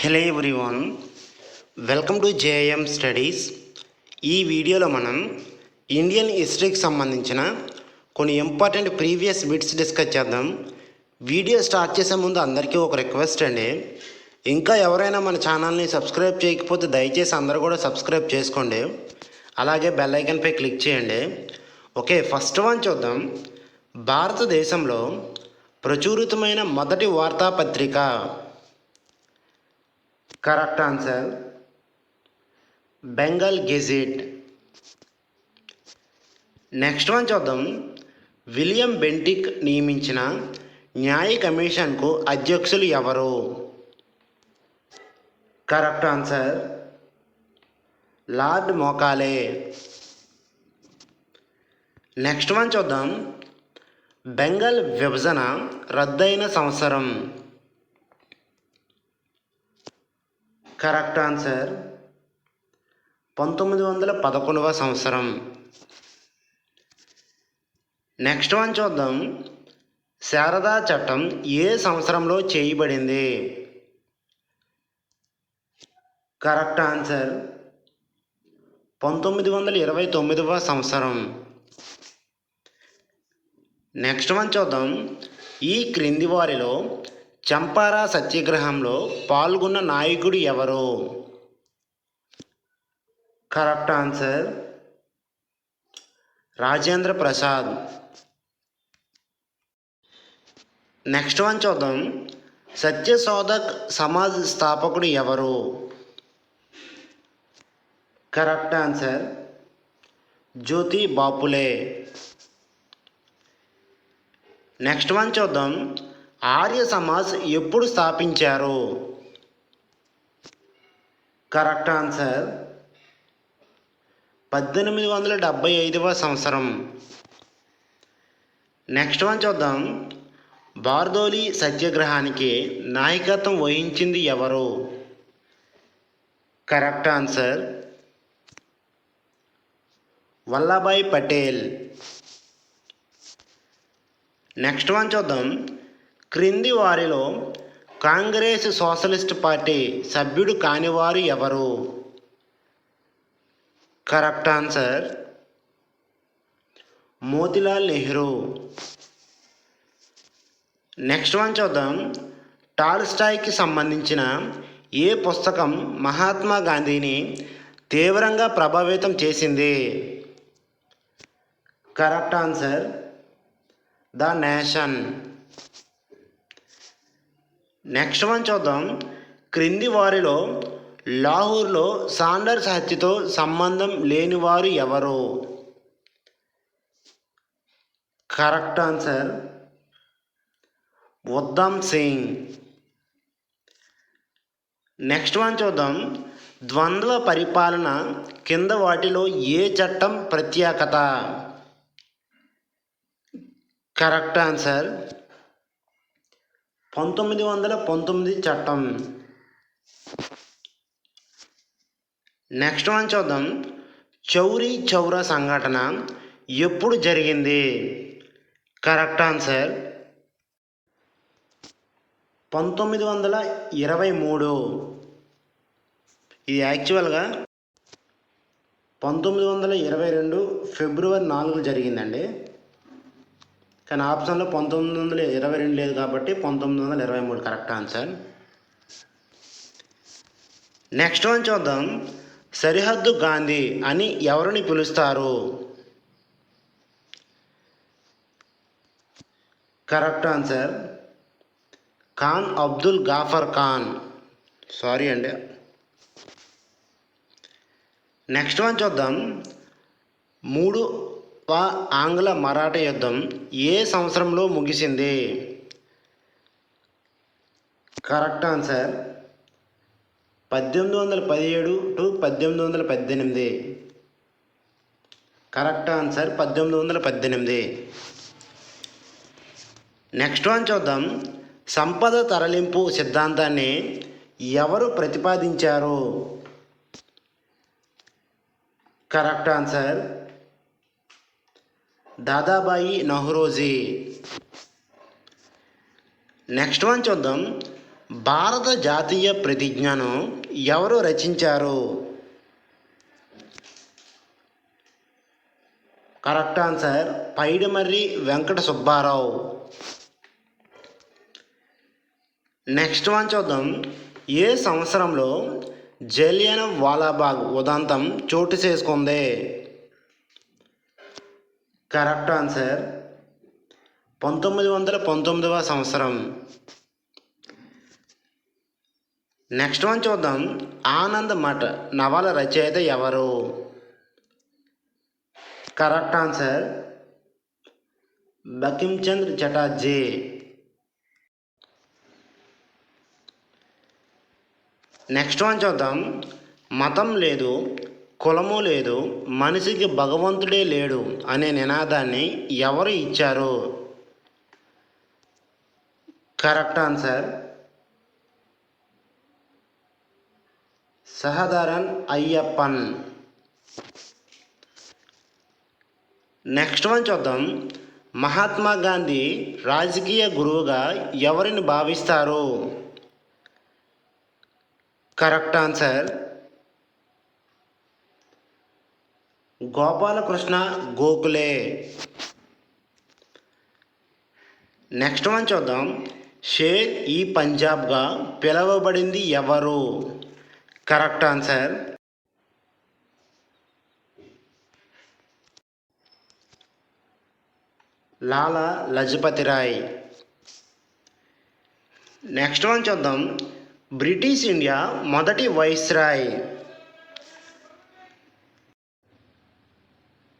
Hello everyone welcome to JM studies ఈ వీడియోలో మనం ఇండియన్ హిస్టరీకి సంబంధించిన కొన్ని ఇంపార్టెంట్ ప్రీవియస్ బిట్స్ డిస్కస్ చేద్దాం. వీడియో స్టార్ట్ చేసే ముందు అందరికీ ఒక రిక్వెస్ట్ అండి. ఇంకా ఎవరైనా మన ఛానల్ని సబ్స్క్రైబ్ చేయకపోతే దయచేసి అందరూ కూడా సబ్స్క్రైబ్ చేసుకోండి. అలాగే బెల్ ఐకన్పై క్లిక్ చేయండి. ఓకే ఫస్ట్ వన్ చూద్దాం. భారతదేశంలో ప్రచురితమైన మొదటి వార్తాపత్రిక correct answer. Bengal Gazette. Next one చూద్దాం. విలియం బెంటిక్ నియమించిన న్యాయ కమిషన్కు అధ్యక్షులు ఎవరు? Correct answer. Lord Macaulay. Next one చూద్దాం. బెంగాల్ విభజన రద్దయిన సంవత్సరం. కరెక్ట్ ఆన్సర్ పంతొమ్మిది వందల పదకొండవ సంవత్సరం. నెక్స్ట్ వన్ చూద్దాం. శారదా చట్టం ఏ సంవత్సరంలో చేయబడింది? కరెక్ట్ ఆన్సర్ పంతొమ్మిది వందల ఇరవై తొమ్మిదవ సంవత్సరం. నెక్స్ట్ వన్ చూద్దాం. ఈ క్రింది వారిలో చంపారా సత్యాగ్రహంలో పాల్గొన్న నాయకుడు ఎవరు? Correct answer Rajendra Prasad. Next one చూద్దాం. సత్యశోధక్ సమాజ్ స్థాపకుడు ఎవరు? Correct answer Jyotiba Phule. Next one చూద్దాం. ఆర్య సమాజ్ ఎప్పుడు స్థాపించారు? Correct answer. పద్దెనిమిది వందల డెబ్భై ఐదవ సంవత్సరం. నెక్స్ట్ వన్ చూద్దాం. బార్దోలి సత్యాగ్రహానికి నాయకత్వం వహించింది ఎవరు? Correct answer. Vallabhbhai Patel. Next one చూద్దాం. క్రింది వారిలో కాంగ్రెస్ సోషలిస్ట్ పార్టీ సభ్యుడు కానివారు ఎవరు? Correct answer Motilal Nehru. Next one చూద్దాం. టాల్స్టాయ్కి సంబంధించిన ఏ పుస్తకం మహాత్మా గాంధీని తీవ్రంగా ప్రభావితం చేసింది? Correct answer the nation. Next one చూద్దాం. క్రింది వారిలో లాహూర్లో సాండర్స్ హత్యతో సంబంధం లేనివారు ఎవరు? Correct answer Udham Singh. Next one చూద్దాం. ద్వంద్వ పరిపాలన కింద వాటిలో ఏ చట్టం ప్రత్యేకత? కరెక్ట్ ఆన్సర్ పంతొమ్మిది వందల పంతొమ్మిది చట్టం. నెక్స్ట్ మనం చూద్దాం. చౌరీ చౌరా సంఘటన ఎప్పుడు జరిగింది? కరెక్ట్ ఆన్సర్ పంతొమ్మిది వందల ఇరవై మూడు. ఇది యాక్చువల్గా పంతొమ్మిది వందల ఇరవై రెండు ఫిబ్రవరి నాలుగు జరిగిందండి. కానీ ఆప్షన్లో పంతొమ్మిది వందల ఇరవై రెండు లేదు కాబట్టి పంతొమ్మిది వందల ఇరవై మూడు కరెక్ట్ ఆన్సర్. నెక్స్ట్ వన్ చూద్దాం. సరిహద్దు గాంధీ అని ఎవరిని పిలుస్తారు? Correct answer Khan Abdul Ghaffar Khan. Sorry అండి. నెక్స్ట్ వన్ చూద్దాం. మూడు ఆంగ్ల మరాఠా యుద్ధం ఏ సంవత్సరంలో ముగిసింది? కరెక్ట్ ఆన్సర్ పద్దెనిమిది వందల పదిహేడు టు పద్దెనిమిది వందల పద్దెనిమిది. కరెక్ట్ ఆన్సర్ పద్దెనిమిది వందల పద్దెనిమిది. నెక్స్ట్ వన్ చూద్దాం. సంపద తరలింపు సిద్ధాంతాన్ని ఎవరు ప్రతిపాదించారు? Correct answer Dadabhai Naoroji. Next one చూద్దాం. భారత జాతీయ ప్రతిజ్ఞను ఎవరు రచించారు? Correct answer Paidimarri Venkata Subbarao. Next one చూద్దాం. ఏ సంవత్సరంలో జలియన వాలాబాగ్ ఉదంతం చోటు చేసుకుంది? Correct answer. పంతొమ్మిది వందల పంతొమ్మిదవ సంవత్సరం. నెక్స్ట్ వన్ చూద్దాం. ఆనంద్ మఠ్ నవల రచయిత ఎవరు? Correct answer Bankimchandra Chatterjee. Next one చూద్దాం. మతం లేదు. కులము లేదు మనిషికి భగవంతుడే లేడు అనే నినాదాన్ని ఎవరు ఇచ్చారు? Correct answer Sahodaran Ayyappan. Next one చూద్దాం. మహాత్మా గాంధీ రాజకీయ గురువుగా ఎవరిని భావిస్తారు? Correct answer Gopalakrishna Gokhale next one చూద్దాం. షేర్ ఈ పంజాబ్గా పిలవబడింది ఎవరు? Correct answer Lala Lajpat Rai. Next one చూద్దాం. బ్రిటిష్ ఇండియా మొదటి viceroy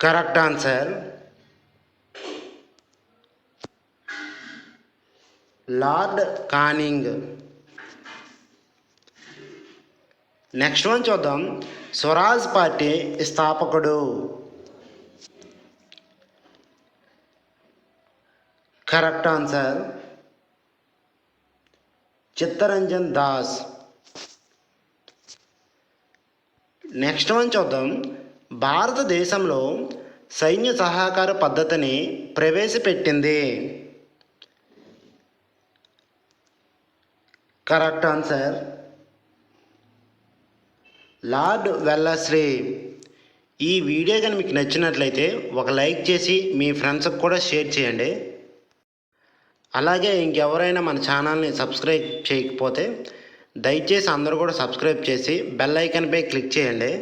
correct answer. Lord Canning. Next one చూద్దాం. స్వరాజ్ పార్టీ స్థాపకుడు. Correct answer. Chittaranjan Das. Next one చూద్దాం. భారతదేశంలో సైన్య సహకార పద్ధతిని ప్రవేశపెట్టింది. Correct answer. Lord Wellesley. ఈ వీడియో కానీ మీకు నచ్చినట్లయితే ఒక లైక్ చేసి మీ ఫ్రెండ్స్కి కూడా షేర్ చేయండి. అలాగే ఇంకెవరైనా మన ఛానల్ని సబ్స్క్రైబ్ చేయకపోతే దయచేసి అందరూ కూడా సబ్స్క్రైబ్ చేసి బెల్ ఐకాన్పై క్లిక్ చేయండి.